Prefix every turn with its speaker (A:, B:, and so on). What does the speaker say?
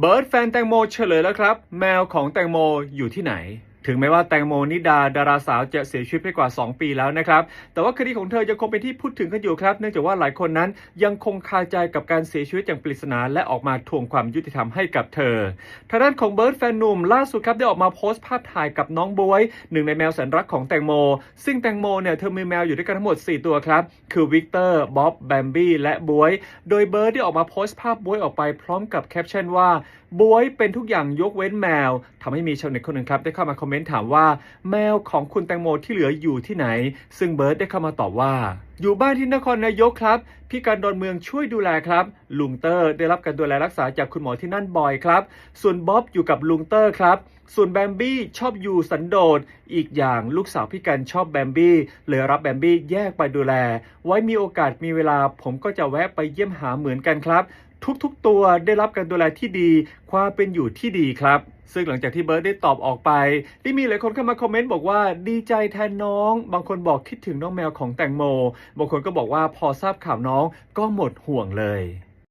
A: เบิร์ดแฟนแตงโมเฉลยแล้วครับ แมวของแตงโมอยู่ที่ไหน ถึงแม้ว่าแตงโมนิดาดาราสาวจะเสียชีวิตไปกว่า 2 ปีแล้วนะครับ แต่ว่าคดีของเธอยังคงเป็นที่พูดถึงกันอยู่ครับ เนื่องจากว่าหลายคนนั้นยังคงคาใจกับการเสียชีวิตอย่างปริศนาและออกมาทวงความยุติธรรมให้กับเธอ ทางด้านของเบิร์ดแฟนนุ่มล่าสุดครับได้ออกมาโพสต์ภาพถ่ายกับน้องบวยหนึ่งในแมวแสนรักของแตงโม ซึ่งแตงโมเนี่ยเธอมีแมวอยู่ด้วยกันทั้งหมด 4 ตัวครับ คือวิกเตอร์บ๊อบแบมบี้และบวย โดยเบิร์ดได้ออกมาโพสต์ภาพบวยออกไปพร้อมกับแคปชั่นว่าบวยเป็นทุกอย่างยกเว้นแมวทำให้มีชาวเน็ตคนหนึ่งครับได้เข้ามาคอมเมนต์ถามว่า แมวของคุณแตงโมที่เหลืออยู่ที่ไหน ซึ่งเบิร์ดได้เข้ามาตอบว่า อยู่บ้านที่นครนายกครับ พี่การดอนเมืองช่วยดูแลครับ ลุงเตอร์ได้รับการดูแลรักษาจากคุณหมอที่นั่นบ่อยครับ ส่วนบ๊อบอยู่กับลุงเตอร์ครับส่วนแบมบี้ชอบอยู่สันโดษ อีกอย่างลูกสาวพี่กันชอบแบมบี้เลยรับแบมบี้แยกไปดูแล ไว้มีโอกาสมีเวลา ผมก็จะแวะไปเยี่ยมหาเหมือนกันครับ ทุกๆตัวได้รับการดูแลที่ดี ความเป็นอยู่ที่ดีครับ ซึ่งหลังจากที่เบิร์ดได้ตอบออกไปได้มีหลายคนเข้ามาคอมเมนต์บอกว่าดีใจแทนน้อง บางคนบอกคิดถึงน้องแมวของแตงโม บางคนก็บอกว่าพอทราบข่าวน้องก็หมดห่วงเลย